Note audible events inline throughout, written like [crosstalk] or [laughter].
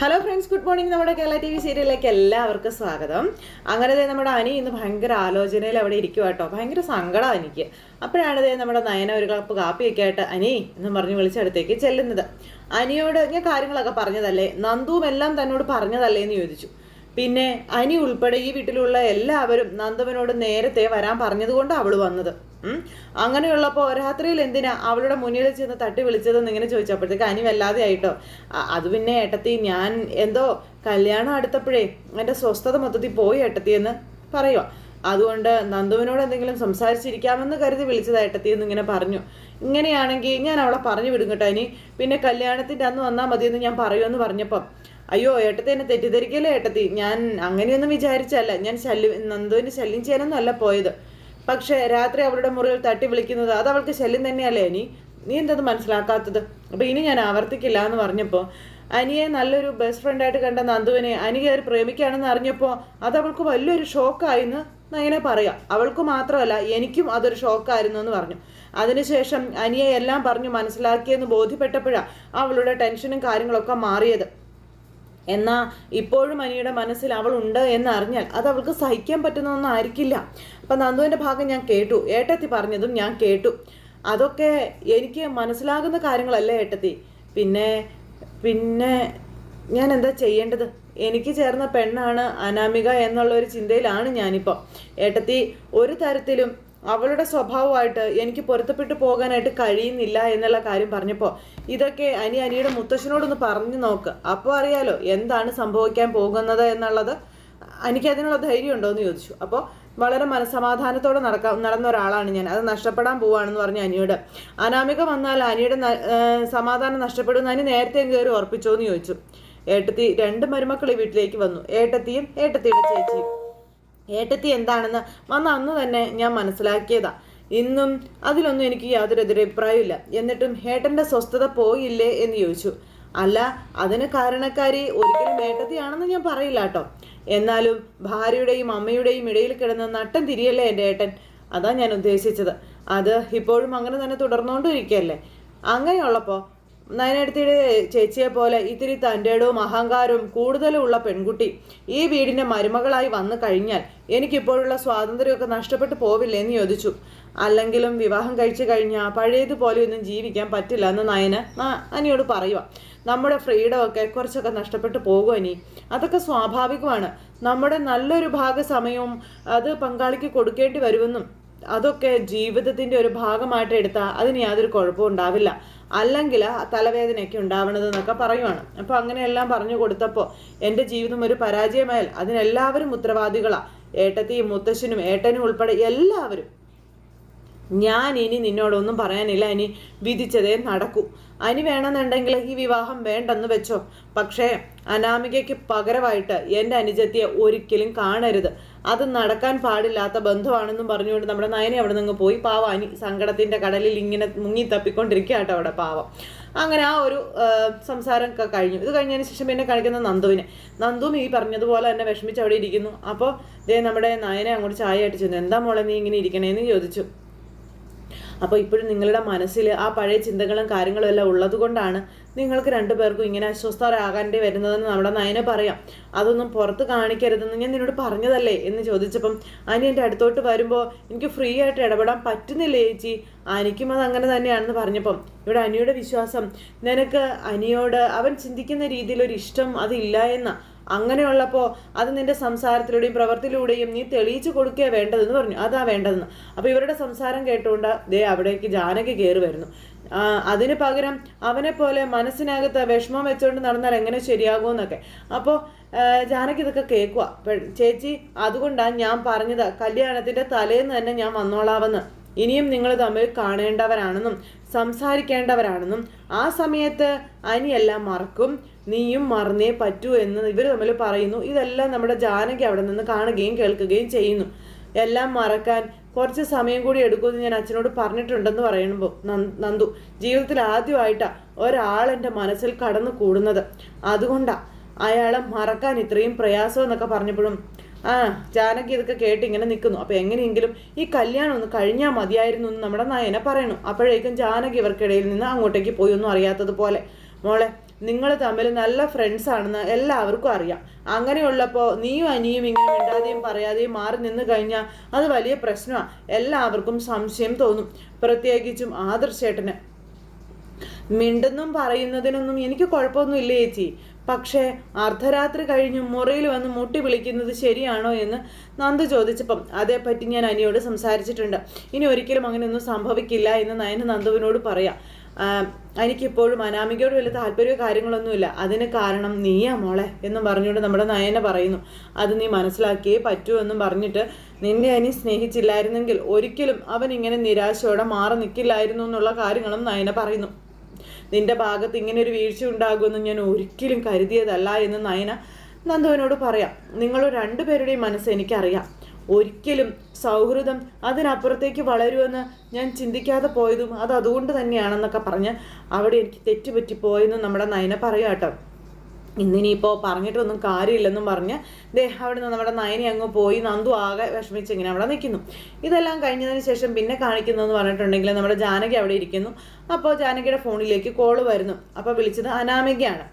Hello friends good morning നമ്മുടെ Kerala T V സീരിയലിലേക്ക് എല്ലാവർക്കും സ്വാഗതം. അങ്ങനെ നമ്മുടെ അനി ഇന്ന് ഭയങ്കര ആലോചനയിൽ അവിടെ ഇരിക്കുക കേട്ടോ ഭയങ്കര സങ്കടം എനിക്ക്. അപ്പോഴാണ് നമ്മുടെ നയന ഒരു കപ്പ് കാപ്പിയൊക്കെ ആയിട്ട് അനി എന്ന് പറഞ്ഞ് വിളിച്ചടുത്തേക്ക് ചെല്ലുന്നത്. അനിയോട് ഞാൻ കാര്യങ്ങളൊക്കെ പറഞ്ഞതല്ലേ? നന്ദുവും എല്ലാം തന്നോട് പറഞ്ഞതല്ലേ എന്ന് ചോദിച്ചു. പിന്നെ അനി ഉൾപ്പെടെ ഈ വീട്ടിലുള്ള എല്ലാവരും നന്ദുവിനോട് നേരത്തെ വരാൻ പറഞ്ഞതുകൊണ്ട് അവൾ വന്നത്. അങ്ങനെയുള്ളപ്പോൾ രാത്രിയിൽ എന്തിനാ അവളുടെ മുന്നിൽ ചെന്ന് തട്ടി വിളിച്ചതെന്ന് ഇങ്ങനെ ചോദിച്ചപ്പോഴത്തേക്ക് അനി വല്ലാതെ ആയിട്ടോ. അത് പിന്നെ ഏട്ടത്തി ഞാൻ എന്തോ കല്യാണം അടുത്തപ്പോഴേ എന്റെ സ്വസ്ഥത മൊത്തത്തിൽ പോയി ഏട്ടത്തി എന്ന് പറയുക അതുകൊണ്ട് നന്ദുവിനോട് എന്തെങ്കിലും സംസാരിച്ചിരിക്കാമെന്ന് കരുതി വിളിച്ചതാ ഏട്ടത്തി എന്ന് ഇങ്ങനെ പറഞ്ഞു. ഇങ്ങനെയാണെങ്കിൽ ഞാൻ അവളെ പറഞ്ഞു വിടും കേട്ടോ ഇനി പിന്നെ കല്യാണത്തിന്റെ അന്ന് വന്നാൽ മതിയെന്ന് ഞാൻ പറയുമെന്ന് പറഞ്ഞപ്പം അയ്യോ ഏട്ടത്തി എന്നെ തെറ്റിദ്ധരിക്കല്ലേ ഏട്ടത്തി? ഞാൻ അങ്ങനെയൊന്നും വിചാരിച്ചല്ല ഞാൻ ശല്യം നന്ദുവിന് ശല്യം ചെയ്യാനൊന്നും അല്ല പോയത്. പക്ഷേ രാത്രി അവളുടെ മുറിയിൽ തട്ടി വിളിക്കുന്നത് അത് അവൾക്ക് ശല്യം തന്നെയല്ലേ അനി? നീ എന്തത് മനസ്സിലാക്കാത്തത്? അപ്പോൾ ഇനി ഞാൻ ആവർത്തിക്കില്ല എന്ന് പറഞ്ഞപ്പോൾ അനിയെ നല്ലൊരു ബെസ്റ്റ് ഫ്രണ്ടായിട്ട് കണ്ട നന്ദുവിനെ അനി കയറി പ്രേമിക്കുകയാണെന്ന് അറിഞ്ഞപ്പോൾ അത് അവൾക്ക് വലിയൊരു ഷോക്കായിന്ന് നയനെ പറയാം. അവൾക്ക് മാത്രമല്ല എനിക്കും അതൊരു ഷോക്കായിരുന്നു എന്ന് പറഞ്ഞു. അതിനുശേഷം അനിയെ എല്ലാം പറഞ്ഞു മനസ്സിലാക്കിയെന്ന് ബോധ്യപ്പെട്ടപ്പോഴാണ് അവളുടെ ടെൻഷനും കാര്യങ്ങളൊക്കെ മാറിയത്. എന്നാ ഇപ്പോഴും അനിയുടെ മനസ്സിൽ അവൾ ഉണ്ട് എന്ന് അറിഞ്ഞാൽ അത് അവൾക്ക് സഹിക്കാൻ പറ്റുന്ന ആയിരിക്കില്ല. അപ്പം നന്ദുവിന്റെ ഭാഗം ഞാൻ കേട്ടു. ഏട്ടത്തി പറഞ്ഞതും ഞാൻ കേട്ടു. അതൊക്കെ എനിക്ക് മനസ്സിലാകുന്ന കാര്യങ്ങളല്ലേ ഏട്ടത്തി? പിന്നെ പിന്നെ ഞാൻ എന്താ ചെയ്യേണ്ടത്? എനിക്ക് ചേർന്ന പെണ്ണാണ് അനാമിക എന്നുള്ള ഒരു ചിന്തയിലാണ് ഞാനിപ്പോൾ ഏട്ടത്തി ഒരു തരത്തിലും അവളുടെ സ്വഭാവമായിട്ട് എനിക്ക് പൊരുത്തപ്പെട്ടു പോകാനായിട്ട് കഴിയുന്നില്ല എന്നുള്ള കാര്യം പറഞ്ഞപ്പോൾ ഇതൊക്കെ അനി അനിയുടെ മുത്തശ്ശനോടൊന്ന് പറഞ്ഞു നോക്ക്. അപ്പോൾ അറിയാലോ എന്താണ് സംഭവിക്കാൻ പോകുന്നത് എന്നുള്ളത്. എനിക്ക് അതിനുള്ള ധൈര്യം ഉണ്ടോ എന്ന് ചോദിച്ചു. അപ്പോൾ വളരെ മനസമാധാനത്തോടെ നടക്കാൻ നടന്ന ഒരാളാണ് ഞാൻ. അത് നഷ്ടപ്പെടാൻ പോവാണെന്ന് പറഞ്ഞു അനിയോട്. അനാമിക വന്നാൽ അനിയുടെ സമാധാനം നഷ്ടപ്പെടുന്ന അനി നേരത്തെ കയറി ഉറപ്പിച്ചോ എന്ന് ചോദിച്ചു. ഏട്ടത്തി രണ്ട് മരുമക്കൾ ഈ വീട്ടിലേക്ക് വന്നു. ഏട്ടത്തിയും ഏട്ടത്തിയുടെ ചേച്ചിയും. ഏട്ടത്തി എന്താണെന്ന് വന്ന അന്ന് തന്നെ ഞാൻ മനസ്സിലാക്കിയതാ. ഇന്നും അതിലൊന്നും എനിക്ക് യാതൊരു എതിരഭിപ്രായമില്ല എന്നിട്ടും ഏട്ടന്റെ സ്വസ്ഥത പോയില്ലേ എന്ന് ചോദിച്ചു. അല്ല അതിന് കാരണക്കാരി ഒരിക്കലും ഏട്ടത്തിയാണെന്ന് ഞാൻ പറയില്ല കേട്ടോ. എന്നാലും ഭാര്യയുടെയും അമ്മയുടെയും ഇടയിൽ കിടന്ന് നട്ടം തിരിയല്ലേ എന്റെ ഏട്ടൻ? അതാ ഞാൻ ഉദ്ദേശിച്ചത്. അത് ഇപ്പോഴും അങ്ങനെ തന്നെ തുടർന്നുകൊണ്ടിരിക്കുകയല്ലേ? അങ്ങനെയുള്ളപ്പോൾ നയനടുത്തിയുടെ ചേച്ചിയെ പോലെ ഇത്തിരി തന്റെടവും അഹങ്കാരവും കൂടുതലും ഉള്ള പെൺകുട്ടി ഈ വീടിന്റെ മരുമകളായി വന്നു കഴിഞ്ഞാൽ എനിക്കിപ്പോഴുള്ള സ്വാതന്ത്ര്യമൊക്കെ നഷ്ടപ്പെട്ടു പോവില്ലേ എന്ന് ചോദിച്ചു. അല്ലെങ്കിലും വിവാഹം കഴിച്ചു കഴിഞ്ഞാൽ പഴയതുപോലെ ഒന്നും ജീവിക്കാൻ പറ്റില്ല എന്ന് നയന് അനിയോട് പറയുക നമ്മുടെ ഫ്രീഡം ഒക്കെ കുറച്ചൊക്കെ നഷ്ടപ്പെട്ടു പോകും അനി. അതൊക്കെ സ്വാഭാവികമാണ്. നമ്മുടെ നല്ലൊരു ഭാഗ സമയവും അത് പങ്കാളിക്ക് കൊടുക്കേണ്ടി വരുമെന്നും അതൊക്കെ ജീവിതത്തിന്റെ ഒരു ഭാഗമായിട്ട് എടുത്താൽ അതിന് യാതൊരു കുഴപ്പവും ഉണ്ടാവില്ല. അല്ലെങ്കിൽ തലവേദനയൊക്കെ ഉണ്ടാവണതെന്നൊക്കെ പറയുവാണ്. അപ്പോൾ അങ്ങനെയെല്ലാം പറഞ്ഞു കൊടുത്തപ്പോൾ എന്റെ ജീവിതം ഒരു പരാജയമായാൽ അതിനെല്ലാവരും ഉത്തരവാദികളാ. ഏട്ടത്തിയും മുത്തശ്ശനും ഏട്ടനും ഉൾപ്പെടെ എല്ലാവരും. ഞാൻ ഇനി നിന്നോടൊന്നും പറയാനില്ല. ഇനി വിധിച്ചതേ നടക്കൂ. അനി വേണമെന്നുണ്ടെങ്കിൽ ഈ വിവാഹം വേണ്ടെന്ന് വെച്ചോ. പക്ഷേ അനാമികയ്ക്ക് പകരമായിട്ട് എന്റെ അനുജത്തിയെ ഒരിക്കലും കാണരുത്. അത് നടക്കാൻ പാടില്ലാത്ത ബന്ധമാണെന്നും പറഞ്ഞുകൊണ്ട് നമ്മുടെ നയനെ അവിടെ നിന്ന് പോയി. പാവം അനി സങ്കടത്തിന്റെ കടലിൽ ഇങ്ങനെ മുങ്ങി തപ്പിക്കൊണ്ടിരിക്കുക കേട്ടോ അവിടെ പാവം. അങ്ങനെ ആ ഒരു സംസാരം ഒക്കെ കഴിഞ്ഞു. ഇത് കഴിഞ്ഞതിന് ശേഷം പിന്നെ കാണിക്കുന്ന നന്ദുവിനെ. നന്ദുവും ഈ പറഞ്ഞതുപോലെ തന്നെ വിഷമിച്ച് അവിടെ ഇരിക്കുന്നു. അപ്പോൾ ദേ നമ്മുടെ നയനെ അങ്ങോട്ട് ചായ ആയിട്ട് ചെന്നു. എന്താ മോളെ നീ ഇങ്ങനെ ഇരിക്കണേന്ന്? ചോദിച്ചു. അപ്പോൾ ഇപ്പോഴും നിങ്ങളുടെ മനസ്സിൽ ആ പഴയ ചിന്തകളും കാര്യങ്ങളും എല്ലാം ഉള്ളത് കൊണ്ടാണ് നിങ്ങൾക്ക് രണ്ടുപേർക്കും ഇങ്ങനെ അസ്വസ്ഥരാകേണ്ടി വരുന്നതെന്ന് നമ്മുടെ നയനെ പറയാം. അതൊന്നും പുറത്ത് കാണിക്കരുതെന്ന് ഞാൻ നിന്നോട് പറഞ്ഞതല്ലേ എന്ന് ചോദിച്ചപ്പം അനി എന്റെ അടുത്തോട്ട് വരുമ്പോൾ എനിക്ക് ഫ്രീ ആയിട്ട് ഇടപെടാൻ പറ്റുന്നില്ല ചേച്ചി. അനിക്കും അത് അങ്ങനെ തന്നെയാണെന്ന് പറഞ്ഞപ്പം ഇവിടെ അനിയുടെ വിശ്വാസം നിനക്ക് അനിയോട് അവൻ ചിന്തിക്കുന്ന രീതിയിൽ ഒരു ഇഷ്ടം അതില്ല എന്ന അങ്ങനെയുള്ളപ്പോൾ അത് നിന്റെ സംസാരത്തിലൂടെയും പ്രവൃത്തിയിലൂടെയും നീ തെളിയിച്ചു കൊടുക്കുക വേണ്ടതെന്ന് പറഞ്ഞു. അതാ വേണ്ടതെന്ന്. അപ്പോൾ ഇവരുടെ സംസാരം കേട്ടുകൊണ്ട് ദേ അവിടേക്ക് ജാനകി കയറി വരുന്നു. അതിന് പകരം അവനെ പോലെ മനസ്സിനകത്ത് വിഷമം വെച്ചുകൊണ്ട് നടന്നാൽ എങ്ങനെ ശരിയാകുമെന്നൊക്കെ. അപ്പോൾ ജാനകി ഇതൊക്കെ കേൾക്കുക ചേച്ചി അതുകൊണ്ടാണ് ഞാൻ പറഞ്ഞത് കല്യാണത്തിന്റെ തലേന്ന് തന്നെ ഞാൻ വന്നോളാവെന്ന്. ഇനിയും നിങ്ങൾ തമ്മിൽ കാണേണ്ടവരാണെന്നും സംസാരിക്കേണ്ടവരാണെന്നും ആ സമയത്ത് അനിയെല്ലാം മറക്കും. നീയും മറന്നേ പറ്റൂ എന്ന് ഇവർ തമ്മിൽ പറയുന്നു. ഇതെല്ലാം നമ്മുടെ ജാനകി അവിടെ നിന്ന് കാണുകയും കേൾക്കുകയും ചെയ്യുന്നു. എല്ലാം മറക്കാൻ കുറച്ച് സമയം കൂടി എടുക്കുമെന്ന് ഞാൻ അച്ഛനോട് പറഞ്ഞിട്ടുണ്ടെന്ന് പറയുമ്പോൾ നന്ദു ജീവിതത്തിൽ ആദ്യമായിട്ടാണ് ഒരാൾ എന്റെ മനസ്സിൽ കടന്നു കൂടുന്നത്. അതുകൊണ്ടാണ് അയാളെ മറക്കാൻ ഇത്രയും പ്രയാസം എന്നൊക്കെ പറഞ്ഞപ്പോഴും ആ ജാനകി ഇതൊക്കെ കേട്ട് ഇങ്ങനെ നിൽക്കുന്നു. അപ്പോൾ എങ്ങനെയെങ്കിലും ഈ കല്യാണം ഒന്ന് കഴിഞ്ഞാൽ മതിയായിരുന്നു എന്ന് നമ്മുടെ നയന പറയണു അപ്പോഴേക്കും ജാനകി ഇവർക്കിടയിൽ നിന്ന് അങ്ങോട്ടേക്ക് പോയി ഒന്നും അറിയാത്തതുപോലെ. മോളെ നിങ്ങൾ തമ്മിൽ നല്ല ഫ്രണ്ട്സ് ആണെന്ന് എല്ലാവർക്കും അറിയാം. അങ്ങനെയുള്ളപ്പോൾ നീയും അനിയും ഇങ്ങനെ മിണ്ടാതെയും പറയാതെയും മാറി നിന്ന് കഴിഞ്ഞാൽ അത് വലിയ പ്രശ്നമാണ് എല്ലാവർക്കും സംശയം തോന്നും. പ്രത്യേകിച്ചും ആദർശേട്ടന്. മിണ്ടെന്നും പറയുന്നതിനൊന്നും എനിക്ക് കുഴപ്പമൊന്നും ഇല്ല ചേച്ചി. പക്ഷേ അർദ്ധരാത്രി കഴിഞ്ഞ് മുറിയിൽ വന്ന് മുട്ടി വിളിക്കുന്നത് ശരിയാണോ എന്ന് നന്ദു ചോദിച്ചപ്പം അതേപ്പറ്റി ഞാൻ അനിയോട് സംസാരിച്ചിട്ടുണ്ട്. ഇനി ഒരിക്കലും അങ്ങനെയൊന്നും സംഭവിക്കില്ല എന്ന് നയന നന്ദുവിനോട് പറയാം. എനിക്കിപ്പോഴും അനാമികയോട് വലിയ താല്പര്യ കാര്യങ്ങളൊന്നുമില്ല. അതിന് കാരണം നീയാ മോളെ എന്നും പറഞ്ഞുകൊണ്ട് നമ്മുടെ നയന പറയുന്നു. അത് നീ മനസ്സിലാക്കിയേ പറ്റൂ എന്നും പറഞ്ഞിട്ട് നിന്നെ അനി സ്നേഹിച്ചില്ലായിരുന്നെങ്കിൽ ഒരിക്കലും അവൻ ഇങ്ങനെ നിരാശയോടെ മാറി നിൽക്കില്ലായിരുന്നു എന്നുള്ള കാര്യങ്ങളും നയന പറയുന്നു. നിന്റെ ഭാഗത്ത് ഇങ്ങനെ ഒരു വീഴ്ച ഉണ്ടാകുമെന്ന് ഞാൻ ഒരിക്കലും കരുതിയതല്ല എന്ന് നയന നന്ദുവിനോട് പറയാം. നിങ്ങൾ രണ്ടുപേരുടെയും മനസ്സ് എനിക്കറിയാം. ഒരിക്കലും സൗഹൃദം അതിനപ്പുറത്തേക്ക് വളരുമെന്ന് ഞാൻ ചിന്തിക്കാതെ പോയതും അത് അതുകൊണ്ട് തന്നെയാണെന്നൊക്കെ പറഞ്ഞ് അവിടെ എനിക്ക് തെറ്റുപറ്റി പോയെന്ന് നമ്മുടെ നയന പറയാം കേട്ടോ. ഇന്നിനിയിപ്പോൾ പറഞ്ഞിട്ടൊന്നും കാര്യമില്ലെന്നും പറഞ്ഞ് ദേ അവിടെ നിന്ന് നമ്മുടെ നയനി അങ്ങ് പോയി നന്ദു ആകെ വിഷമിച്ച് ഇങ്ങനെ അവിടെ നിൽക്കുന്നു. ഇതെല്ലാം കഴിഞ്ഞതിന് ശേഷം പിന്നെ കാണിക്കുന്നതെന്ന് പറഞ്ഞിട്ടുണ്ടെങ്കിൽ നമ്മുടെ ജാനകി അവിടെ ഇരിക്കുന്നു. അപ്പോൾ ജാനകിയുടെ ഫോണിലേക്ക് കോൾ വരുന്നു. അപ്പോൾ വിളിച്ചത് അനാമികയാണ്.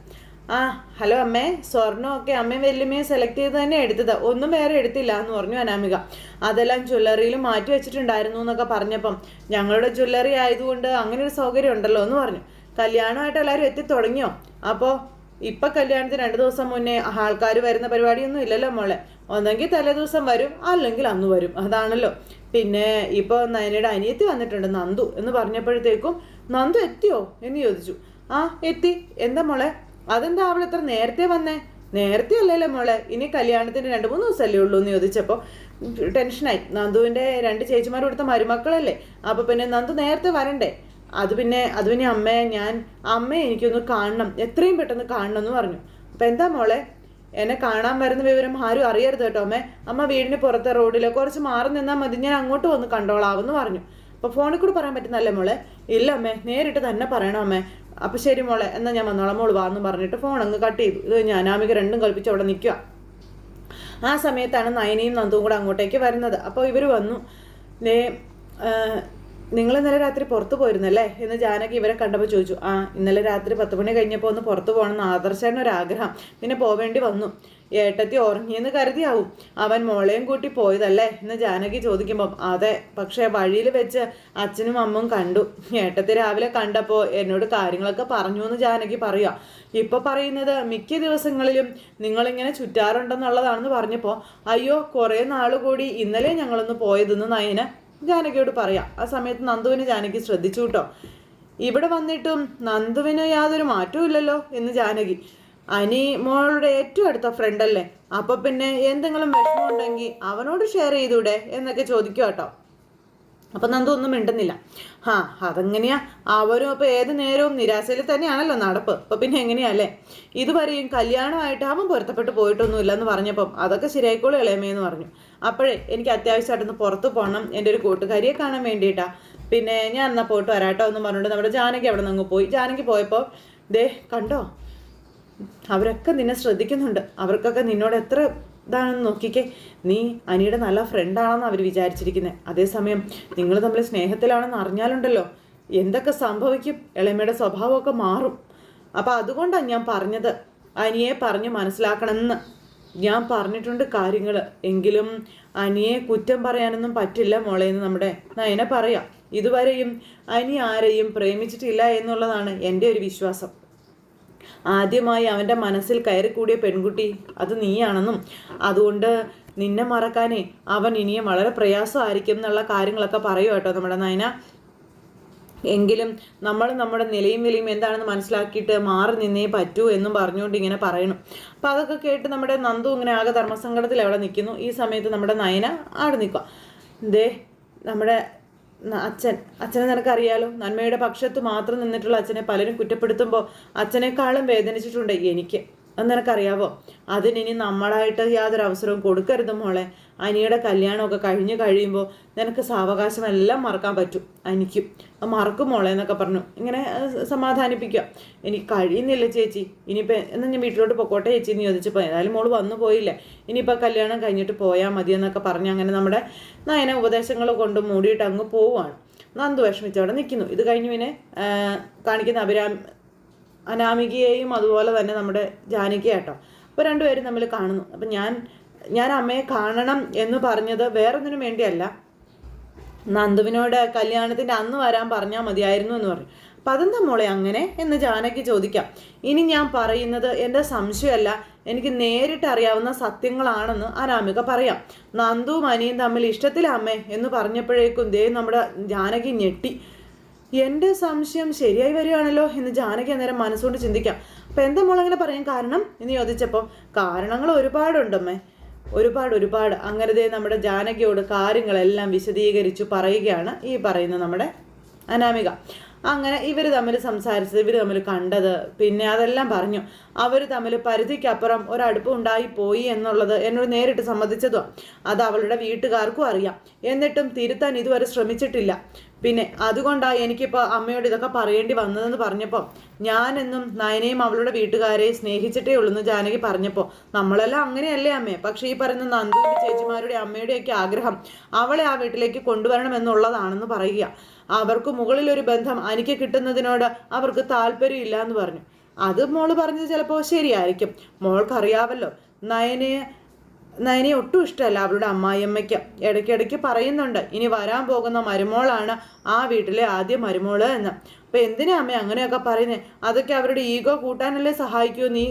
ആ ഹലോ അമ്മേ. സ്വർണമൊക്കെ അമ്മയും വല്യമ്മയും സെലക്ട് ചെയ്ത് തന്നെ എടുത്തത്. ഒന്നും വേറെ എടുത്തില്ല എന്ന് പറഞ്ഞു അനാമിക. അതെല്ലാം ജ്വല്ലറിയിൽ മാറ്റി വെച്ചിട്ടുണ്ടായിരുന്നു എന്നൊക്കെ പറഞ്ഞപ്പം ഞങ്ങളുടെ ജ്വല്ലറി ആയതുകൊണ്ട് അങ്ങനെ ഒരു സൗകര്യം ഉണ്ടല്ലോ എന്ന് പറഞ്ഞു. കല്യാണമായിട്ട് എല്ലാവരും എത്തി തുടങ്ങിയോ? അപ്പോൾ ഇപ്പം കല്യാണത്തിന് രണ്ട് ദിവസം മുന്നേ ആൾക്കാർ വരുന്ന പരിപാടിയൊന്നും ഇല്ലല്ലോ മോളെ. ഒന്നെങ്കിൽ തലേദിവസം വരും അല്ലെങ്കിൽ അന്ന് വരും. അതാണല്ലോ. പിന്നെ ഇപ്പോൾ നയനയുടെ അനിയത്തി വന്നിട്ടുണ്ട് നന്ദു എന്ന് പറഞ്ഞപ്പോഴത്തേക്കും നന്ദു എത്തിയോ എന്ന് ചോദിച്ചു. ആ എത്തി. എന്താ മോളെ? അതെന്താ അവൾ ഇത്ര നേരത്തെ വന്നേ? നേരത്തെ അല്ലല്ലോ മോളെ. ഇനി കല്യാണത്തിന് രണ്ട് മൂന്ന് ദിവസമല്ലേ ഉള്ളൂ എന്ന് ചോദിച്ചപ്പോൾ ടെൻഷനായി. നന്ദുവിന്റെ രണ്ട് ചേച്ചിമാർ കൊടുത്ത മരുമക്കളല്ലേ? അപ്പോൾ പിന്നെ നന്ദു നേരത്തെ വരണ്ടേ? അത് പിന്നെ അത് പിന്നെ അമ്മയെ ഞാൻ അമ്മയെ എനിക്കൊന്ന് കാണണം. എത്രയും പെട്ടെന്ന് കാണണം എന്ന് പറഞ്ഞു. അപ്പം എന്താ മോളെ? എന്നെ കാണാൻ വരുന്ന വിവരം ആരും അറിയരുത് കേട്ടോ അമ്മേ. അമ്മ വീടിന് പുറത്തെ റോഡിലെ കുറച്ച് മാറി നിന്നാൽ മതി. ഞാൻ അങ്ങോട്ട് വന്ന് കണ്ടോളാവെന്ന് പറഞ്ഞു. അപ്പോൾ ഫോണിൽ കൂടെ പറയാൻ പറ്റുന്നല്ലേ മോളെ? ഇല്ല അമ്മേ നേരിട്ട് തന്നെ പറയണം അമ്മേ. അപ്പം ശരി മോളെ എന്നാൽ ഞാൻ വന്നോളാം. മോൾ വാന്ന് പറഞ്ഞിട്ട് ഫോൺ അങ്ങ് കട്ട് ചെയ്തു. ഇത് ഞാൻ അനാമിക രണ്ടും കൽപ്പിച്ച് അവിടെ നിൽക്കുക ആ സമയത്താണ് നയനയും നന്ദുവും കൂടെ അങ്ങോട്ടേക്ക് വരുന്നത്. അപ്പോൾ ഇവർ വന്നു. നിങ്ങൾ ഇന്നലെ രാത്രി പുറത്തു പോയിരുന്നല്ലേ? എന്ന് ജാനകി ഇവരെ കണ്ടപ്പോൾ ചോദിച്ചു ആ ഇന്നലെ രാത്രി പത്ത് മണി കഴിഞ്ഞപ്പോൾ ഒന്ന് പുറത്തു പോകണമെന്ന് ആദർശേന ഒരു ആഗ്രഹം. പിന്നെ പോവേണ്ടി വന്നു. ഏട്ടത്തി ഉറങ്ങിയെന്ന് കരുതിയാവും. അവൻ മോളെയും കൂട്ടി പോയതല്ലേ? എന്ന് ജാനകി ചോദിക്കുമ്പം അതെ പക്ഷേ വഴിയിൽ വെച്ച് അച്ഛനും അമ്മും കണ്ടു. ഏട്ടത്തി രാവിലെ കണ്ടപ്പോൾ എന്നോട് കാര്യങ്ങളൊക്കെ പറഞ്ഞു എന്ന് ജാനകി പറയുക ഇപ്പൊ പറയുന്നത് മിക്ക ദിവസങ്ങളിലും നിങ്ങളിങ്ങനെ ചുറ്റാറുണ്ടെന്നുള്ളതാണെന്ന് പറഞ്ഞപ്പോൾ അയ്യോ കുറേ നാളുകൂടി ഇന്നലെ ഞങ്ങളൊന്ന് പോയതെന്ന് നയന. ജാനകിയോട് പറയാം. ആ സമയത്ത് നന്ദുവിന് ജാനകി ശ്രദ്ധിച്ചു കേട്ടോ. ഇവിടെ വന്നിട്ടും നന്ദുവിന് യാതൊരു മാറ്റവും ഇല്ലല്ലോ എന്ന് ജാനകി. അനി മോളുടെ ഏറ്റവും അടുത്ത ഫ്രണ്ട് അല്ലേ? അപ്പൊ പിന്നെ എന്തെങ്കിലും വിഷമം ഉണ്ടെങ്കിൽ അവനോട് ഷെയർ ചെയ്തൂടെ എന്നൊക്കെ ചോദിക്കുക കേട്ടോ. അപ്പം നന്ദു ഒന്നും മിണ്ടുന്നില്ല. ആ അതെങ്ങനെയാ? അവരും അപ്പോൾ ഏത് നേരവും നിരാശയിൽ തന്നെയാണല്ലോ നടപ്പ്. അപ്പം പിന്നെ എങ്ങനെയല്ലേ ഇതുവരെയും കല്യാണമായിട്ട് അവൻ പൊരുത്തപ്പെട്ട് പോയിട്ടൊന്നുമില്ല എന്ന് പറഞ്ഞപ്പം അതൊക്കെ ശരിയായിക്കോളൂ ഇളയമേന്ന് പറഞ്ഞു. അപ്പോഴേ എനിക്ക് അത്യാവശ്യമായിട്ടൊന്ന് പുറത്ത് പോകണം എന്റെ ഒരു കൂട്ടുകാരിയെ കാണാൻ വേണ്ടിയിട്ടാണ് പിന്നെ ഞാൻ എന്നാൽ പോയിട്ട് വരാട്ടോ എന്ന് പറഞ്ഞിട്ട് നമ്മുടെ ജാനകി അവിടെ നിന്ന് പോയി. ജാനകി പോയപ്പോൾ ദേ കണ്ടോ? അവരൊക്കെ നിന്നെ ശ്രദ്ധിക്കുന്നുണ്ട്. അവർക്കൊക്കെ നിന്നോട് എത്ര ഇതാണെന്ന് നോക്കിക്കേ. നീ അനിയുടെ നല്ല ഫ്രണ്ടാണെന്ന് അവർ വിചാരിച്ചിരിക്കുന്നത് അതേസമയം നിങ്ങൾ തമ്മിൽ സ്നേഹത്തിലാണെന്ന് അറിഞ്ഞാലുണ്ടല്ലോ. എന്തൊക്കെ സംഭവിക്കും എളമയുടെ സ്വഭാവമൊക്കെ മാറും. അപ്പോൾ അതുകൊണ്ടാണ് ഞാൻ പറഞ്ഞത്. അനിയെ പറഞ്ഞ് മനസ്സിലാക്കണമെന്ന്. ഞാൻ പറഞ്ഞിട്ടുണ്ട് കാര്യങ്ങൾ എങ്കിലും അനിയെ കുറ്റം പറയാനൊന്നും പറ്റില്ല മോളെ എന്ന് നമ്മുടെ നയന പറയാം. ഇതുവരെയും അനി ആരെയും പ്രേമിച്ചിട്ടില്ല എന്നുള്ളതാണ് എന്റെ ഒരു വിശ്വാസം. ആദ്യമായി അവന്റെ മനസ്സിൽ കയറിക്കൂടിയ പെൺകുട്ടി അത് നീയാണെന്നും അതുകൊണ്ട് നിന്നെ മറക്കാനേ അവൻ ഇനിയും വളരെ പ്രയാസമായിരിക്കും എന്നുള്ള കാര്യങ്ങളൊക്കെ പറയൂ കേട്ടോ നമ്മുടെ നയന. എങ്കിലും നമ്മൾ നമ്മുടെ നിലയും വിലയും എന്താണെന്ന് മനസ്സിലാക്കിയിട്ട് മാറി നിന്നേ പറ്റൂ എന്നും പറഞ്ഞുകൊണ്ട് ഇങ്ങനെ പറയണം. അപ്പം അതൊക്കെ കേട്ട് നമ്മുടെ നന്ദു ഇങ്ങനെ ആകെ ധർമ്മസങ്കടത്തിൽ അവിടെ നിൽക്കുന്നു. ഈ സമയത്ത് നമ്മുടെ നയന അവിടെ നിൽക്കുക ദേ നമ്മുടെ അച്ഛൻ. അച്ഛനെ നിനക്കറിയാലോ നന്മയുടെ പക്ഷത്ത് മാത്രം നിന്നിട്ടുള്ള അച്ഛനെ പലരും കുറ്റപ്പെടുത്തുമ്പോൾ അച്ഛനേക്കാളും വേദനിച്ചിട്ടുണ്ട് എനിക്ക്. എന്ന് നിനക്കറിയാവോ? അതിനി നമ്മളായിട്ട് യാതൊരു അവസരവും കൊടുക്കരുത് മോളെ. അനിയുടെ കല്യാണമൊക്കെ കഴിഞ്ഞ് കഴിയുമ്പോൾ നിനക്ക് സാവകാശമെല്ലാം മറക്കാൻ പറ്റും. അനിക്കും. അത് മറക്കും മോളെ എന്നൊക്കെ പറഞ്ഞു. ഇങ്ങനെ സമാധാനിപ്പിക്കുക. എനിക്ക് കഴിയുന്നില്ല ചേച്ചി. ഇനിയിപ്പോൾ എന്നാൽ ഞാൻ വീട്ടിലോട്ട് പൊക്കോട്ടെ ചേച്ചി എന്ന് ചോദിച്ചപ്പോൾ ഏതായാലും മോൾ വന്നു പോയില്ലേ. ഇനിയിപ്പോൾ കല്യാണം കഴിഞ്ഞിട്ട് പോയാൽ മതി എന്നൊക്കെ പറഞ്ഞ് അങ്ങനെ നമ്മുടെ നയന ഉപദേശങ്ങൾ കൊണ്ട് മൂടിയിട്ട് അങ്ങ് പോവുകയാണ് നന്ദു വിഷമിച്ചവിടെ നിൽക്കുന്നു ഇത് കഴിഞ്ഞ് പിന്നെ കാണിക്കുന്ന അഭിരാം അനാമികയെയും അതുപോലെ തന്നെ നമ്മുടെ ജാനകിയാട്ടോ അപ്പോൾ രണ്ടുപേരും നമ്മൾ കാണുന്നു. അപ്പം ഞാൻ ഞാൻ അമ്മയെ കാണണം എന്ന് പറഞ്ഞത് വേറൊന്നിനും വേണ്ടിയല്ല. നന്ദുവിനോട് കല്യാണത്തിന്റെ അന്ന് വരാൻ പറഞ്ഞാൽ മതിയായിരുന്നു എന്ന് പറഞ്ഞു. അപ്പം അതെന്താ മോളെ അങ്ങനെ എന്ന് ജാനകി ചോദിക്കാം. ഇനി ഞാൻ പറയുന്നത് എന്റെ സംശയമല്ല. എനിക്ക് നേരിട്ട് അറിയാവുന്ന സത്യങ്ങളാണെന്ന് അനാമിക പറയാം. നന്ദുവും അനിയും തമ്മിൽ ഇഷ്ടത്തിലമ്മേ എന്ന് പറഞ്ഞപ്പോഴേക്കും ദേ നമ്മുടെ ജാനകി ഞെട്ടി. എന്റെ സംശയം ശരിയായി വരികയാണല്ലോ എന്ന് ജാനകി അന്നേരം മനസ്സുകൊണ്ട് ചിന്തിക്കാം. അപ്പം എന്താ മോളങ്ങനെ പറയാൻ കാരണം? എന്ന് ചോദിച്ചപ്പോൾ കാരണങ്ങൾ ഒരുപാടുണ്ടമ്മേ. ഒരുപാട് ഒരുപാട്. അങ്ങനെ നമ്മുടെ ജാനകിയോട് കാര്യങ്ങളെല്ലാം വിശദീകരിച്ചു പറയുകയാണ് ഈ പറയുന്ന നമ്മുടെ അനാമിക. അങ്ങനെ ഇവർ തമ്മിൽ സംസാരിച്ചത് ഇവർ തമ്മിൽ കണ്ടത് പിന്നെ അതെല്ലാം പറഞ്ഞു. അവർ തമ്മിൽ പരിധിക്കപ്പുറം ഒരടുപ്പം ഉണ്ടായി പോയി എന്നുള്ളത് എന്നോട് നേരിട്ട് സമ്മതിച്ചതുമാണ് അത് അവളുടെ വീട്ടുകാർക്കും അറിയാം. എന്നിട്ടും തിരുത്താൻ ഇതുവരെ ശ്രമിച്ചിട്ടില്ല. പിന്നെ അതുകൊണ്ടാണ് എനിക്കിപ്പോൾ അമ്മയോട് ഇതൊക്കെ പറയേണ്ടി വന്നതെന്ന് പറഞ്ഞപ്പോൾ ഞാനെന്നും നയനയും അവളുടെ വീട്ടുകാരെ സ്നേഹിച്ചിട്ടേ ഉള്ളൂ എന്ന് ജാനകി പറഞ്ഞപ്പോൾ നമ്മളെല്ലാം അങ്ങനെയല്ലേ അമ്മേ? പക്ഷേ ഈ പറയുന്ന നന്ദുവിന്റെ ചേച്ചിമാരുടെ അമ്മയുടെയൊക്കെ ആഗ്രഹം അവളെ ആ വീട്ടിലേക്ക് കൊണ്ടുവരണം എന്നുള്ളതാണെന്ന് പറയുക. അവർക്ക് മുകളിൽ ഒരു ബന്ധം എനിക്ക് കിട്ടുന്നതിനോട് അവർക്ക് താല്പര്യമില്ല എന്ന് പറഞ്ഞു. അത് മോൾ പറഞ്ഞത് ചിലപ്പോൾ ശരിയായിരിക്കും. മോൾക്കറിയാവല്ലോ നയനയെ നയനെ ഒട്ടും ഇഷ്ടമല്ല. അവളുടെ അമ്മായിയമ്മയ്ക്ക് ഇടയ്ക്കിടയ്ക്ക് പറയുന്നുണ്ട് ഇനി വരാൻ പോകുന്ന മരുമോളാണ് ആ വീട്ടിലെ ആദ്യ മരുമോൾ എന്ന്. അപ്പം എന്തിനാ അമ്മ അങ്ങനെയൊക്കെ പറയുന്നത് അതൊക്കെ അവരുടെ ഈഗോ കൂട്ടാനല്ലേ സഹായിക്കൂ നീ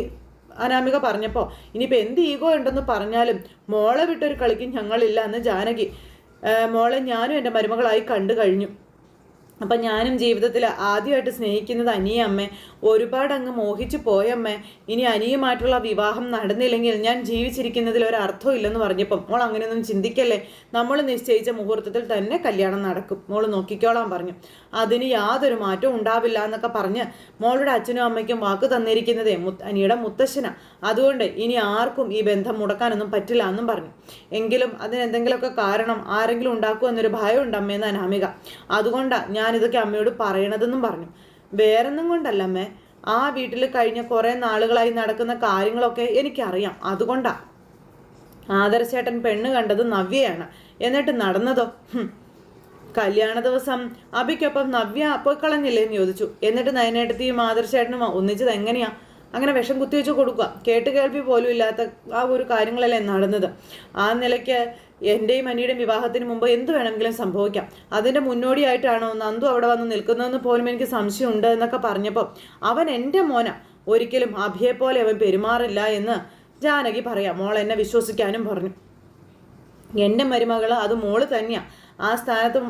അനാമിക പറഞ്ഞപ്പോൾ ഇനിയിപ്പോൾ എന്ത് ഈഗോ ഉണ്ടെന്ന് പറഞ്ഞാലും മോളെ വിട്ടൊരു കളിക്കും ഞങ്ങളില്ല എന്ന് ജാനകി. മോളെ ഞാനും എന്റെ മരുമകളായി കണ്ടു കഴിഞ്ഞു. അപ്പം ഞാനും ജീവിതത്തിൽ ആദ്യമായിട്ട് സ്നേഹിക്കുന്നത് അനിയമ്മേ ഒരുപാട് അങ്ങ് മോഹിച്ചു പോയമ്മേ ഇനി അനിയുമായിട്ടുള്ള വിവാഹം നടന്നില്ലെങ്കിൽ ഞാൻ ജീവിച്ചിരിക്കുന്നതിൽ ഒരു ഇല്ലെന്ന് പറഞ്ഞപ്പം മോൾ അങ്ങനെയൊന്നും ചിന്തിക്കല്ലേ? നമ്മൾ നിശ്ചയിച്ച മുഹൂർത്തത്തിൽ തന്നെ കല്യാണം നടക്കും. മോൾ നോക്കിക്കോളാൻ പറഞ്ഞു. അതിന് യാതൊരു മാറ്റവും ഉണ്ടാവില്ല എന്നൊക്കെ പറഞ്ഞ് മോളുടെ അച്ഛനും അമ്മയ്ക്കും വാക്ക് തന്നിരിക്കുന്നതേ അനിയുടെ മുത്തശ്ശന. അതുകൊണ്ട് ഇനി ആർക്കും ഈ ബന്ധം മുടക്കാനൊന്നും പറ്റില്ല എന്നും പറഞ്ഞു. എങ്കിലും അതിനെന്തെങ്കിലുമൊക്കെ കാരണം ആരെങ്കിലും ഉണ്ടാക്കുമെന്നൊരു ഭയം അമ്മയെന്ന് അനാമിക. അതുകൊണ്ടാണ് ഞാൻ ഞാനിതൊക്കെ അമ്മയോട് പറയണതെന്നും പറഞ്ഞു. വേറൊന്നും കൊണ്ടല്ല അമ്മേ. ആ വീട്ടിൽ കഴിഞ്ഞ കുറേ നാളുകളായി നടക്കുന്ന കാര്യങ്ങളൊക്കെ എനിക്കറിയാം. അതുകൊണ്ടാ. ആദർശേട്ടൻ പെണ്ണ് കണ്ടത് നവ്യയാണ്. എന്നിട്ട് നടന്നതോ? കല്യാണ ദിവസം അബിക്കൊപ്പം നവ്യ പോയി കളഞ്ഞില്ലേ എന്ന് ചോദിച്ചു. എന്നിട്ട് നയനേട്ടത്തിയും ആദർശേട്ടനും ഒന്നിച്ചത് എങ്ങനെയാ? അങ്ങനെ വിഷം കുത്തിവെച്ച് കൊടുക്കുക. കേട്ട് കേൾവി പോലും ഇല്ലാത്ത ആ ഒരു കാര്യങ്ങളല്ലേ നടന്നത്. ആ നിലയ്ക്ക് എന്റെയും അനിയുടെയും വിവാഹത്തിന് മുമ്പ് എന്ത് വേണമെങ്കിലും സംഭവിക്കാം. അതിന്റെ മുന്നോടിയായിട്ടാണോ നന്ദു അവിടെ വന്ന് നിൽക്കുന്നതെന്ന് പോലും എനിക്ക് സംശയമുണ്ട് എന്നൊക്കെ പറഞ്ഞപ്പോൾ അവൻ എന്റെ മോന. ഒരിക്കലും അഭിയെ പോലെ അവൻ പെരുമാറില്ല എന്ന് ജാനകി പറയാം. മോൾ എന്നെ വിശ്വസിക്കാനും പറഞ്ഞു. എന്റെ മരുമകൾ അത് മോൾ തന്നെയാണ് ആ സ്ഥാനത്ത്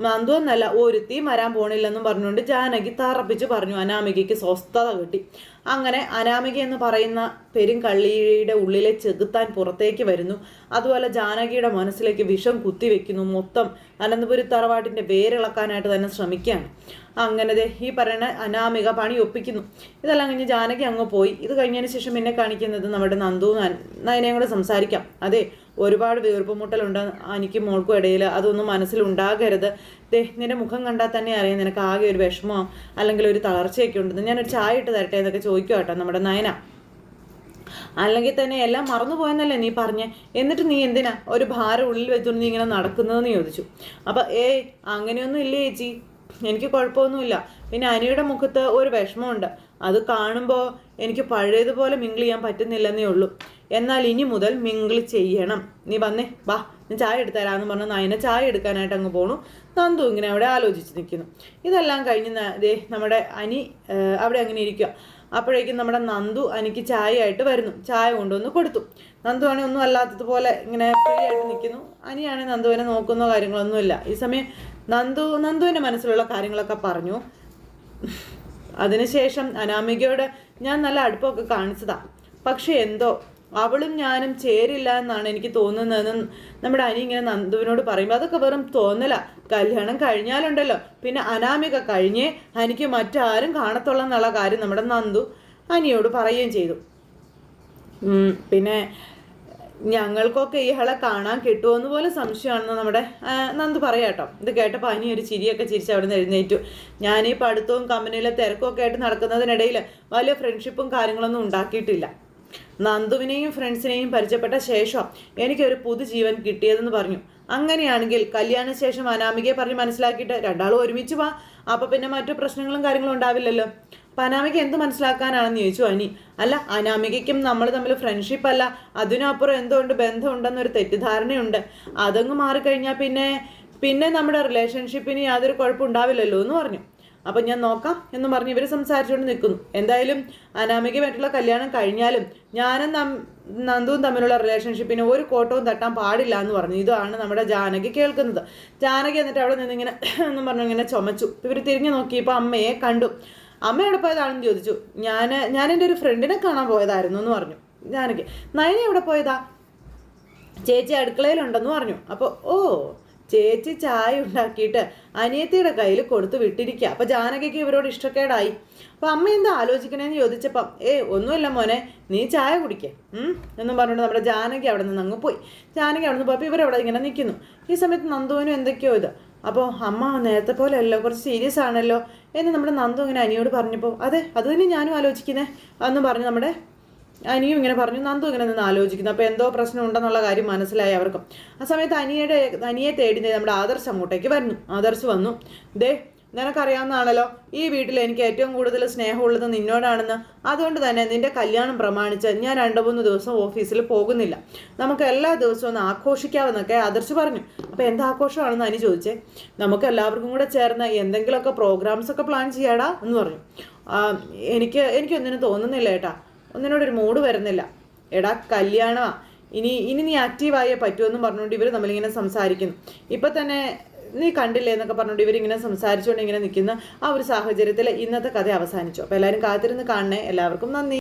നന്ദു എന്നല്ല ഒരുത്തിയും വരാൻ പോണില്ലെന്നും പറഞ്ഞുകൊണ്ട് ജാനകി തറപ്പിച്ച് പറഞ്ഞു. അനാമികയ്ക്ക് സ്വസ്ഥത കിട്ടി. അങ്ങനെ അനാമിക എന്ന് പറയുന്ന പെരുങ്കള്ളിയുടെ ഉള്ളിലെ ചെകുത്താൻ പുറത്തേക്ക് വരുന്നു. അതുപോലെ ജാനകിയുടെ മനസ്സിലേക്ക് വിഷം കുത്തിവെക്കുന്നു മൊത്തം അനന്തപുരി തറവാട്ടിന്റെ വേരിളക്കാനായിട്ട് തന്നെ ശ്രമിക്കുകയാണ്. അങ്ങനെ ഈ പറയുന്ന അനാമിക പണി ഒപ്പിക്കുന്നു. ഇതെല്ലാം കഴിഞ്ഞ് ജാനകി അങ്ങ് പോയി. ഇത് കഴിഞ്ഞതിന് ശേഷം എന്നെ കാണിക്കുന്നത് നമ്മുടെ നന്ദു നയനയും കൂടെ സംസാരിക്കാം. അതെ ഒരുപാട് വീർപ്പുമുട്ടലുണ്ട് എനിക്ക് മോൾക്കും ഇടയിൽ അതൊന്നും മനസ്സിലുണ്ടാകരുത് ദേ നിന്റെ മുഖം കണ്ടാൽ തന്നെ അറിയാം നിനക്ക് ആകെ ഒരു വിഷമോ അല്ലെങ്കിൽ ഒരു തളർച്ചയൊക്കെ ഉണ്ടെന്ന്. ഞാനൊരു ചായ ഇട്ട് തരട്ടെ എന്നൊക്കെ ചോദിക്കുക കേട്ടോ നമ്മുടെ നയന. അല്ലെങ്കിൽ തന്നെ എല്ലാം മറന്നുപോയെന്നല്ലേ നീ പറഞ്ഞേ? എന്നിട്ട് നീ എന്തിനാ ഒരു ഭാരം ഉള്ളിൽ വെച്ചുകൊണ്ട് നീ ഇങ്ങനെ നടക്കുന്നതെന്ന് ചോദിച്ചു. അപ്പം ഏയ് അങ്ങനെയൊന്നും ഇല്ലേ ചേച്ചി? എനിക്ക് കുഴപ്പമൊന്നുമില്ല. പിന്നെ അനിയുടെ മുഖത്ത് ഒരു വിഷമമുണ്ട്. അത് കാണുമ്പോൾ എനിക്ക് പഴയതുപോലെ മിങ്കിൾ ചെയ്യാൻ പറ്റുന്നില്ലെന്നേ ഉള്ളൂ. എന്നാൽ ഇനി മുതൽ മിങ്കിൾ ചെയ്യണം. നീ വന്നേ വാ ഞാൻ ചായ എടുത്തരാന്ന് പറഞ്ഞ് നയനെ ചായ എടുക്കാനായിട്ട് അങ്ങ് പോണു. നന്ദു ഇങ്ങനെ അവിടെ ആലോചിച്ച് നിൽക്കുന്നു ഇതെല്ലാം കഴിഞ്ഞ് ദേ നമ്മുടെ അനി അവിടെ അങ്ങനെ ഇരിക്കുക അപ്പോഴേക്കും നമ്മുടെ നന്ദു അനിക്ക് ചായ ആയിട്ട് വരുന്നു. ചായ കൊണ്ടുവന്ന് കൊടുത്തു. നന്ദു ഒന്നും അല്ലാത്തതുപോലെ ഇങ്ങനെ ഫ്രീ ആയിട്ട് നിൽക്കുന്നു അനിയാണെങ്കിൽ നന്ദുവിനെ നോക്കുന്ന കാര്യങ്ങളൊന്നുമില്ല. ഈ സമയം നന്ദു നന്ദുവിന്റെ മനസ്സിലുള്ള കാര്യങ്ങളൊക്കെ പറഞ്ഞു. അതിനുശേഷം അനാമികയോട് ഞാൻ നല്ല അടുപ്പമൊക്കെ കാണിച്ചതാ. പക്ഷെ എന്തോ അവളും ഞാനും ചേരില്ല എന്നാണ് എനിക്ക് തോന്നുന്നതെന്ന് നമ്മുടെ അനി ഇങ്ങനെ നന്ദുവിനോട് പറയുമ്പോൾ അതൊക്കെ വെറും തോന്നല. കല്യാണം കഴിഞ്ഞാലുണ്ടല്ലോ. പിന്നെ അനാമിക കഴിഞ്ഞേ എനിക്ക് മറ്റാരും കാണത്തുള്ള എന്നുള്ള കാര്യം നമ്മുടെ നന്ദു അനിയോട് പറയുകയും ചെയ്തു. പിന്നെ ഞങ്ങൾക്കൊക്കെ ഇയാളെ കാണാൻ കിട്ടുമെന്ന് പോലെ സംശയമാണെന്ന് നമ്മുടെ നന്ദു പറയാട്ടോ ഇത് കേട്ടപ്പോൾ അനി ഒരു ചിരിയൊക്കെ ചിരിച്ച് അവിടെ നിന്ന് എഴുന്നേറ്റു. ഞാൻ ഈ പഠിത്തവും കമ്പനിയിലെ തിരക്കും ഒക്കെ ആയിട്ട് നടക്കുന്നതിനിടയിൽ വലിയ ഫ്രണ്ട്ഷിപ്പും കാര്യങ്ങളൊന്നും ഉണ്ടാക്കിയിട്ടില്ല. നന്ദുവിനെയും ഫ്രണ്ട്സിനെയും പരിചയപ്പെട്ട ശേഷം എനിക്കൊരു പുതുജീവൻ കിട്ടിയതെന്ന് പറഞ്ഞു. അങ്ങനെയാണെങ്കിൽ കല്യാണ ശേഷം അനാമികയെ പറഞ്ഞ് മനസ്സിലാക്കിയിട്ട് രണ്ടാളും ഒരുമിച്ച് വാ. അപ്പോൾ പിന്നെ മറ്റു പ്രശ്നങ്ങളും കാര്യങ്ങളും ഉണ്ടാവില്ലല്ലോ. അനാമിക എന്ത് മനസ്സിലാക്കാനാണെന്ന് ചോദിച്ചു അനി. അല്ല അനാമികയ്ക്കും നമ്മൾ തമ്മിൽ ഫ്രണ്ട്ഷിപ്പ് അല്ല. അതിനപ്പുറം എന്തുകൊണ്ട് ബന്ധമുണ്ടെന്നൊരു തെറ്റിദ്ധാരണയുണ്ട്. അതങ്ങ് മാറിക്കഴിഞ്ഞാൽ പിന്നെ പിന്നെ നമ്മുടെ റിലേഷൻഷിപ്പിന് യാതൊരു കുഴപ്പം ഉണ്ടാവില്ലല്ലോ എന്ന് പറഞ്ഞു. അപ്പം ഞാൻ നോക്കാം എന്ന് പറഞ്ഞ് ഇവർ സംസാരിച്ചുകൊണ്ട് നിൽക്കുന്നു. എന്തായാലും അനാമികയുമായിട്ടുള്ള കല്യാണം കഴിഞ്ഞാലും ഞാനും നന്ദുവും തമ്മിലുള്ള റിലേഷൻഷിപ്പിന് ഒരു കോട്ടവും തട്ടാൻ പാടില്ല എന്ന് പറഞ്ഞു. ഇതാണ് നമ്മുടെ ജാനകി കേൾക്കുന്നത്. ജാനകി എന്നിട്ട് അവിടെ നിന്ന് ഇങ്ങനെ [clears throat] എന്ന് പറഞ്ഞു ഇങ്ങനെ ചുമച്ചു. ഇവർ തിരിഞ്ഞു നോക്കിയപ്പോൾ അമ്മയെ കണ്ടു. അമ്മ എവിടെ പോയതാണെന്ന് ചോദിച്ചു. ഞാൻ ഞാൻ എന്റെ ഒരു ഫ്രണ്ടിനെ കാണാൻ പോയതായിരുന്നു എന്ന് പറഞ്ഞു. ഞാനൊക്കെ നയന എവിടെ പോയതാ? ചേച്ചി അടുക്കളയിലുണ്ടെന്ന് പറഞ്ഞു. അപ്പോൾ ഓ ചേച്ചി ചായ ഉണ്ടാക്കിയിട്ട് അനിയത്തിയുടെ കയ്യിൽ കൊടുത്ത് വിട്ടിരിക്കുക അപ്പോൾ ജാനകിക്ക് ഇവരോട് ഇഷ്ടക്കേടായി. അപ്പോൾ അമ്മ എന്താ ആലോചിക്കണേന്ന് ചോദിച്ചപ്പം ഏ ഒന്നുമില്ല മോനെ നീ ചായ കുടിക്കേ. ഉം? എന്നും പറഞ്ഞുകൊണ്ട് നമ്മുടെ ജാനകി അവിടെ നിന്ന് അങ്ങ് പോയി. ജാനകി അവിടെ നിന്ന് പോയപ്പോൾ ഇവരവിടെ ഇങ്ങനെ നിൽക്കുന്നു ഈ സമയത്ത് നന്ദുവിനും എന്തൊക്കെയോ ഇത്. അപ്പോൾ അമ്മ നേരത്തെ പോലെ അല്ലോ കുറച്ച് സീരിയസ് ആണല്ലോ എന്ന് നമ്മുടെ നന്ദു ഇങ്ങനെ അനിയോട് പറഞ്ഞപ്പോൾ അതെ അത് തന്നെ ഞാനും ആലോചിക്കുന്നേ. എന്ന് പറഞ്ഞു നമ്മുടെ അനിയും ഇങ്ങനെ പറഞ്ഞു നന്ദു ഇങ്ങനെ നിന്ന് ആലോചിക്കുന്നു. അപ്പോൾ എന്തോ പ്രശ്നം ഉണ്ടെന്നുള്ള കാര്യം മനസ്സിലായി അവർക്കും. ആ സമയത്ത് അനിയുടെ അനിയെ തേടി നമ്മുടെ ആദർശ് അങ്ങോട്ടേക്ക് വരുന്നു. ആദർശ് വന്നു. ദേ നിനക്കറിയാവുന്നതാണല്ലോ ഈ വീട്ടിൽ എനിക്ക് ഏറ്റവും കൂടുതൽ സ്നേഹമുള്ളത് നിന്നോടാണെന്ന്. അതുകൊണ്ട് തന്നെ നിന്റെ കല്യാണം പ്രമാണിച്ച് ഞാൻ രണ്ട് മൂന്ന് ദിവസം ഓഫീസിൽ പോകുന്നില്ല. നമുക്ക് എല്ലാ ദിവസവും ഒന്ന് ആഘോഷിക്കാമെന്നൊക്കെ ആദർശ് പറഞ്ഞു. അപ്പോൾ എന്ത് ആഘോഷമാണെന്ന് അനി ചോദിച്ചേ. നമുക്ക് എല്ലാവർക്കും കൂടെ ചേർന്ന് എന്തെങ്കിലുമൊക്കെ പ്രോഗ്രാംസ് ഒക്കെ പ്ലാൻ ചെയ്യാടാ എന്ന് പറഞ്ഞു. എനിക്ക് എനിക്കൊന്നിനും തോന്നുന്നില്ല ഏട്ടാ. ഒന്നിനോടൊരു മൂഡ് വരുന്നില്ല. എടാ കല്യാണമാ. ഇനി ഇനി നീ ആക്റ്റീവായേ പറ്റുമെന്നും പറഞ്ഞുകൊണ്ട് ഇവർ നമ്മളിങ്ങനെ സംസാരിക്കുന്നു. ഇപ്പം തന്നെ നീ കണ്ടില്ലേ എന്നൊക്കെ പറഞ്ഞുകൊണ്ട് ഇവരിങ്ങനെ സംസാരിച്ചുകൊണ്ട് ഇങ്ങനെ നിൽക്കുന്ന ആ ഒരു സാഹചര്യത്തിൽ ഇന്നത്തെ കഥ അവസാനിച്ചു. അപ്പോൾ എല്ലാവരും കാത്തിരുന്ന് കാണണേ. എല്ലാവർക്കും നന്ദി.